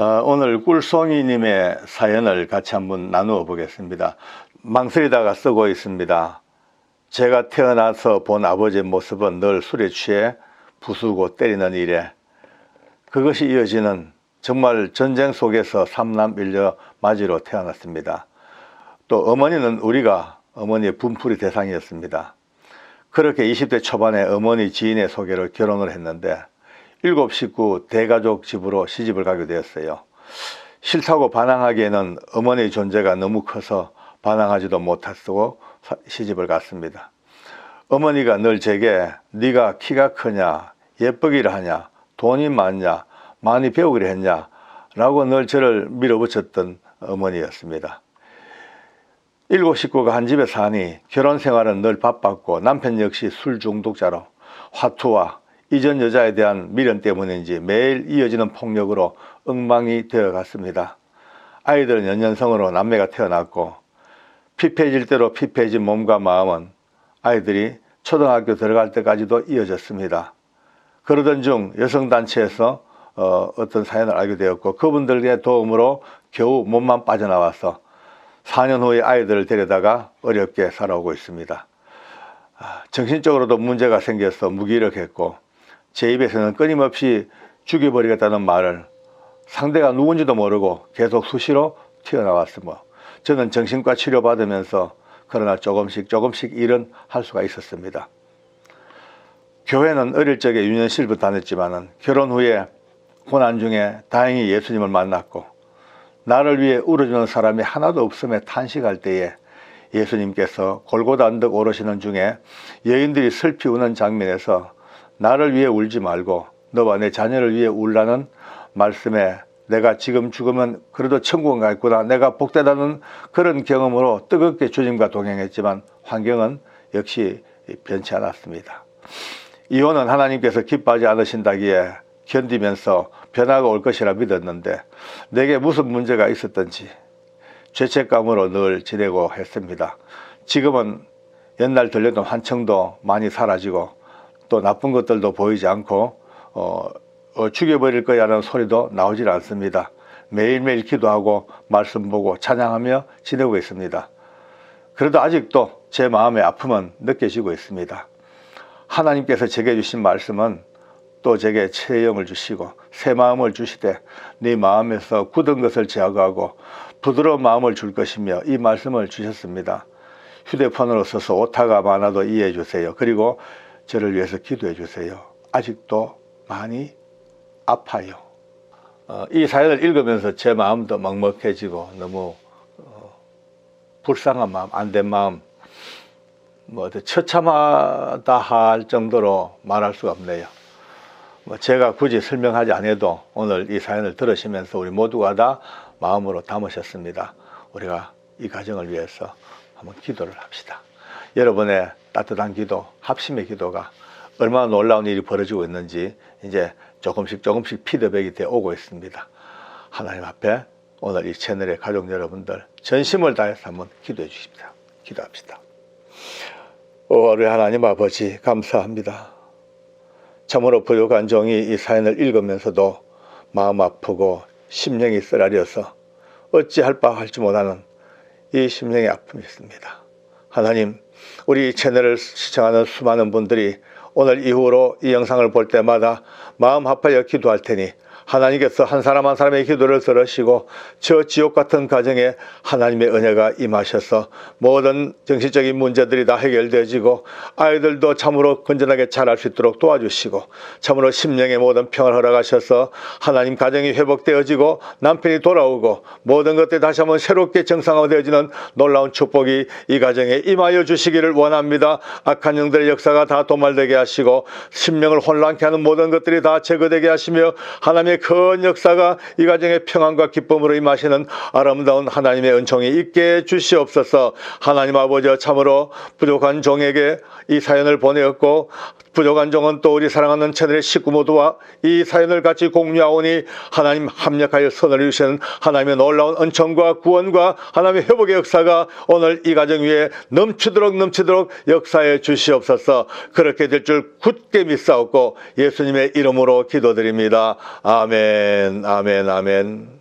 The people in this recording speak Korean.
어, 오늘 꿀송이님의 사연을 같이 한번 나누어 보겠습니다. 망설이다가 쓰고 있습니다. 제가 태어나서 본 아버지의 모습은 늘 술에 취해 부수고 때리는 일에 그것이 이어지는 정말 전쟁 속에서 삼남 일녀 맞이로 태어났습니다. 또 어머니는 우리가 어머니의 분풀이 대상이었습니다. 그렇게 20대 초반에 어머니 지인의 소개로 결혼을 했는데 일곱 식구 대가족 집으로 시집을 가게 되었어요. 싫다고 반항하기에는 어머니의 존재가 너무 커서 반항하지도 못했고 사- 시집을 갔습니다. 어머니가 늘 제게 네가 키가 크냐 예쁘기를 하냐 돈이 많냐 많이 배우기를 했냐 라고 늘 저를 밀어붙였던 어머니였습니다. 일곱 식구가 한 집에 사니 결혼 생활은 늘 바빴고 남편 역시 술 중독자로 화투와 이전 여자에 대한 미련 때문인지 매일 이어지는 폭력으로 엉망이 되어 갔습니다. 아이들은 연년성으로 남매가 태어났고 피폐해질 대로 피폐해진 몸과 마음은 아이들이 초등학교 들어갈 때까지도 이어졌습니다. 그러던 중 여성단체에서 어, 어떤 사연을 알게 되었고 그분들의 도움으로 겨우 몸만 빠져나와서 4년 후에 아이들을 데려다가 어렵게 살아오고 있습니다. 아, 정신적으로도 문제가 생겨서 무기력했고 제 입에서는 끊임없이 죽여버리겠다는 말을 상대가 누군지도 모르고 계속 수시로 튀어나왔으며 저는 정신과 치료받으면서 그러나 조금씩 조금씩 일은 할 수가 있었습니다. 교회는 어릴 적에 유년실부터 다녔지만은 결혼 후에 고난 중에 다행히 예수님을 만났고 나를 위해 울어주는 사람이 하나도 없음에 탄식할 때에 예수님께서 골고다 언덕 오르시는 중에 여인들이 슬피 우는 장면에서 나를 위해 울지 말고 너와 내 자녀를 위해 울라는 말씀에 내가 지금 죽으면 그래도 천국은 가 있구나 내가 복되다는 그런 경험으로 뜨겁게 주님과 동행했지만 환경은 역시 변치 않았습니다. 이혼은 하나님께서 기뻐하지 않으신다기에 견디면서 변화가 올 것이라 믿었는데 내게 무슨 문제가 있었던지 죄책감으로 늘 지내고 했습니다. 지금은 옛날 들렸던 환청도 많이 사라지고 또 나쁜 것들도 보이지 않고 어, 어, 죽여버릴 거야라는 소리도 나오질 않습니다. 매일매일 기도하고 말씀 보고 찬양하며 지내고 있습니다. 그래도 아직도 제 마음의 아픔은 느껴지고 있습니다. 하나님께서 제게 주신 말씀은 또 제게 새 영을 주시고 새 마음을 주시되 네 마음에서 굳은 것을 제거하고 부드러운 마음을 줄 것이며 이 말씀을 주셨습니다. 휴대폰으로 써서 오타가 많아도 이해해 주세요. 그리고 저를 위해서 기도해 주세요. 아직도 많이 아파요. 어, 이 사연을 읽으면서 제 마음도 먹먹해지고 너무 어, 불쌍한 마음, 안 된 마음, 뭐 처참하다 할 정도로 말할 수가 없네요. 뭐 제가 굳이 설명하지 않아도 오늘 이 사연을 들으시면서 우리 모두가 다 마음으로 담으셨습니다. 우리가 이 가정을 위해서 한번 기도를 합시다. 여러분의 따뜻한 기도, 합심의 기도가 얼마나 놀라운 일이 벌어지고 있는지 이제 조금씩 조금씩 피드백이 되어 오고 있습니다. 하나님 앞에 오늘 이 채널의 가족 여러분들 전심을 다해서 한번 기도해 주십시다. 기도합시다. 오, 우리 하나님 아버지 감사합니다. 참으로 부족한 종이 이 사연을 읽으면서도 마음 아프고 심령이 쓰라려서 어찌할 바 할지 못하는 이 심령의 아픔이 있습니다. 하나님, 우리 채널을 시청하는 수많은 분들이 오늘 이후로 이 영상을 볼 때마다 마음 아파여 기도할 테니 하나님께서 한 사람 한 사람의 기도를 들으시고 저 지옥 같은 가정에 하나님의 은혜가 임하셔서 모든 정신적인 문제들이 다 해결되어지고 아이들도 참으로 건전하게 자랄 수 있도록 도와주시고 참으로 심령의 모든 평을 허락하셔서 하나님 가정이 회복되어지고 남편이 돌아오고 모든 것들이 다시 한번 새롭게 정상화되어지는 놀라운 축복이 이 가정에 임하여 주시기를 원합니다. 악한 영들의 역사가 다 도말되게 하시고 심령을 혼란케 하는 모든 것들이 다 제거되게 하시며 하나님의 큰 역사가 이 가정의 평안과 기쁨으로 임하시는 아름다운 하나님의 은총이 있게 주시옵소서. 하나님 아버지 참으로 부족한 종에게 이 사연을 보내었고 부족한 종은 또 우리 사랑하는 채널의 식구 모두와 이 사연을 같이 공유하오니 하나님 합력하여 선을 주시는 하나님의 놀라운 은총과 구원과 하나님의 회복의 역사가 오늘 이 가정 위에 넘치도록 넘치도록 역사해 주시옵소서 그렇게 될 줄 굳게 믿사옵고 예수님의 이름으로 기도드립니다. 아멘. 아멘, 아멘, 아멘.